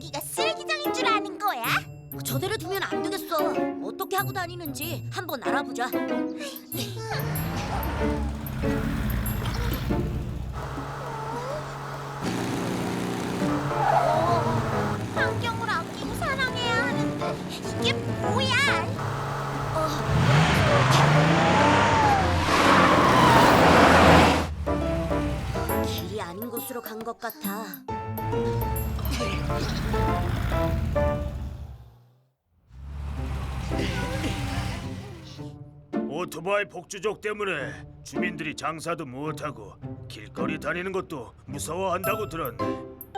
여기가 쓰레기장인 줄 아는 거야? 저대로 두면 안 되겠어. 어떻게 하고 다니는지 한번 알아보자. 오토바이 복주족 때문에 주민들이 장사도 못하고 길거리 다니는 것도 무서워한다고 들었네.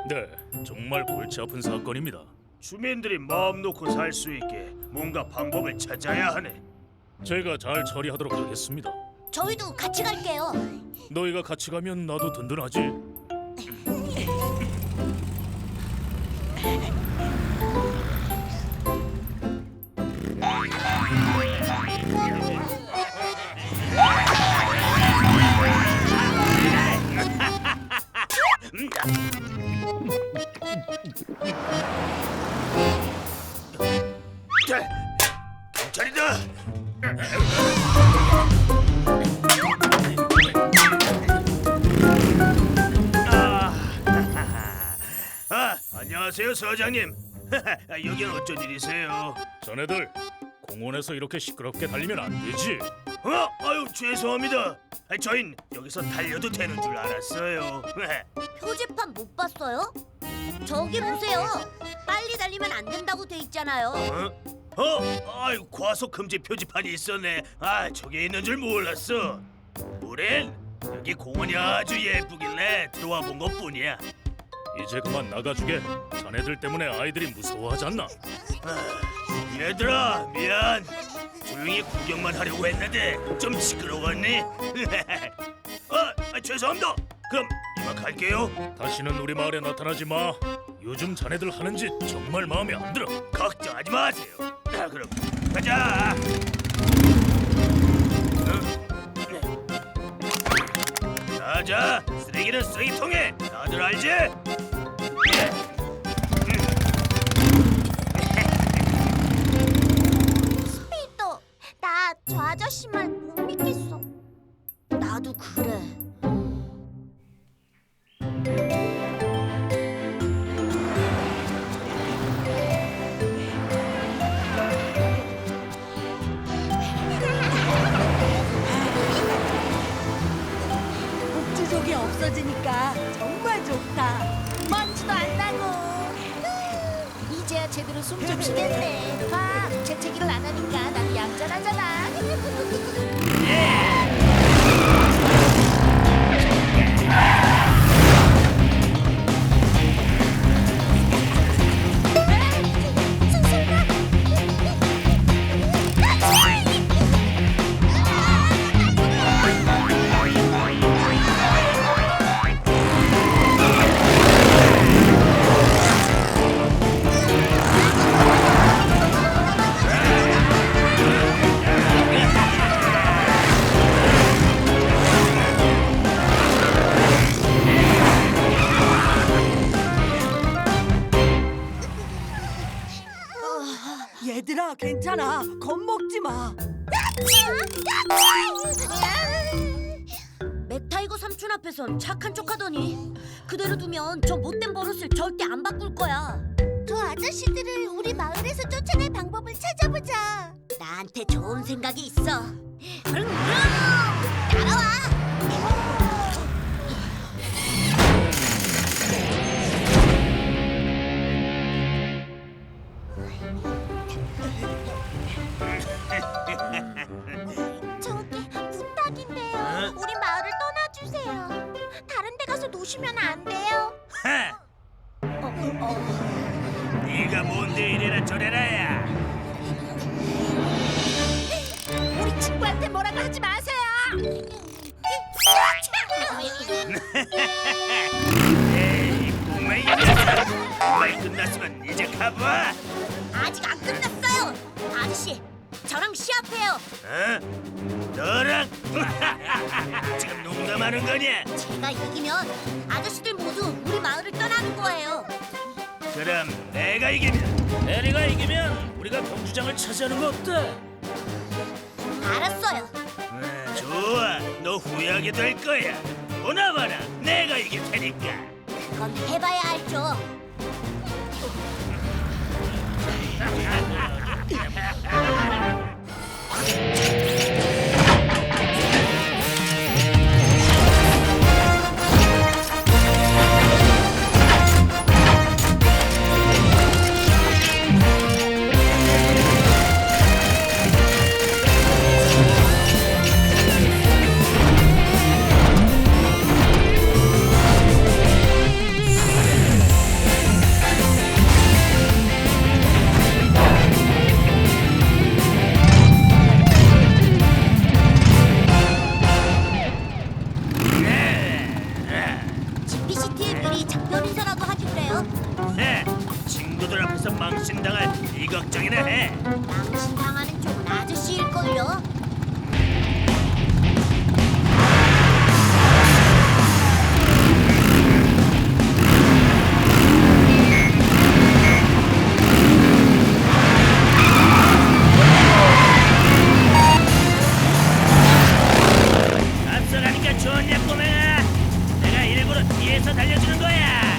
네, 정말 골치 아픈 사건입니다. 주민들이 마음 놓고 살 수 있게 뭔가 방법을 찾아야 하네. 제가 잘 처리하도록 하겠습니다. 저희도 같이 갈게요. 너희가 같이 가면 나도 든든하지. 자, 경찰이다. 아, 아, 안녕하세요 서장님. 여긴 어쩐 일이세요? 자네들 공원에서 이렇게 시끄럽게 달리면 안 되지. 어? 아유 죄송합니다. 아, 저흰 여기서 달려도 되는 줄 알았어요. 표지판 못 봤어요? 저기 보세요. 빨리 달리면 안 된다고 돼 있잖아요. 어? 어? 아유 과속 금지 표지판이 있었네. 아 저기 있는 줄 몰랐어. 우린 여기 공원이 아주 예쁘길래 들어와 본 것뿐이야. 이제 그만 나가주게. 자네들 때문에 아이들이 무서워하잖아. 얘들아 미안. 조용히 구경만 하려고 했는데 좀 시끄러웠니? 아, 아 죄송합니다. 그럼 이만 갈게요. 다시는 우리 마을에 나타나지 마. 요즘 자네들 하는 짓 정말 마음에 안 들어. 걱정하지 마세요. 자, 그럼 가자. 어? 자자, 쓰레기는 쓰레기통에. 다들 알지? 예. 아저씨 말 못 믿겠어. 나도 그래. 복주족이 없어지니까 정말 좋다. 먼지도 안 나고. 이제야 제대로 숨 좀 쉬겠네. 봐, 재채기를 안 하니까 난 얌전하잖아. 괜찮아. 겁먹지 마. 맥타이거 삼촌 앞에선 착한 척하더니 그대로 두면 저 못된 버릇을 절대 안 바꿀 거야. 저 아저씨들을 우리 마을에서 쫓아낼 방법을 찾아보자. 나한테 좋은 생각이 있어. 그럼 따라와. 노시면 안 돼요? 하! 네가 뭔데 이래라 저래라야. 우리 친구한테 뭐라고 하지 마세요. 에이 꽁맹이 녀석. 말 끝났으면 이제 가봐. 아직 안 끝났어요. 아저씨, 저랑 시합해요. 어? 너랑 지금 농담하는 거냐? 제가 이기면 아저씨들 모두 우리 마을을 떠나는 거예요. 그럼 내가 이기면 에리가 이기면 우리가 경주장을 차지하는 거 어때? 알았어요. 아, 좋아. 너 후회하게 될 거야. 오나 봐라. 내가 이길 테니까. 그건 해봐야 알죠. Música 거야.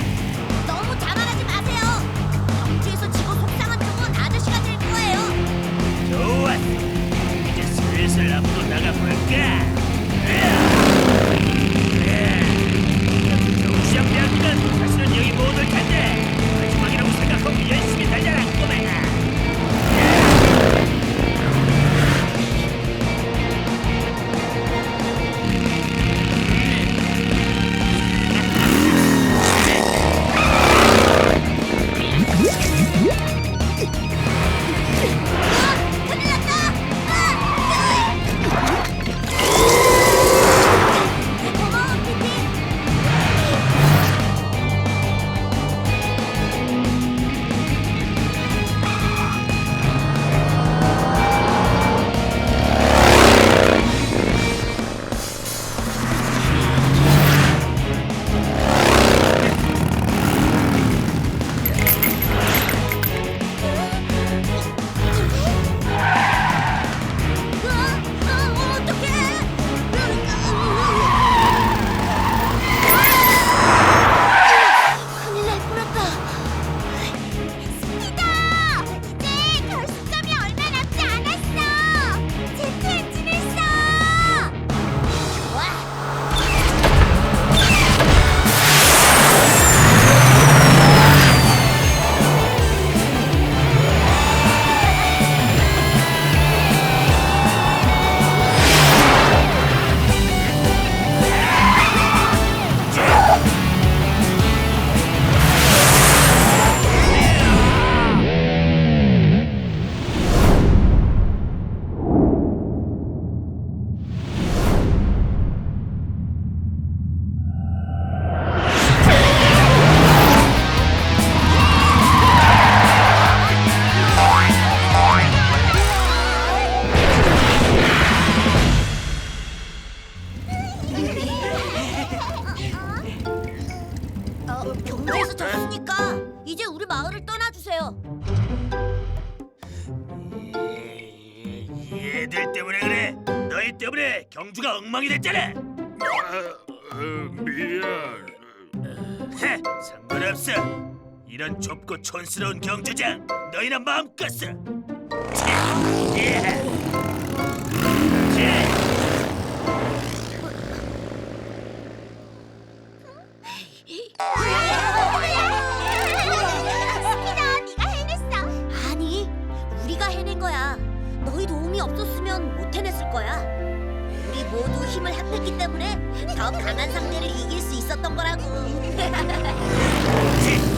엉망이 됐잖아. 미안. 헤, 상관없어. 이런 좁고 촌스러운 경주장 너희나 마음껏 써. 치, 예. 치. 스피다, 네가 해냈어. 아니, 우리가 해낸 거야. 너희 도움이 없었으면 못 해냈을 거야. 모두 힘을 합했기 때문에 더 강한 상대를 이길 수 있었던 거라고. 어,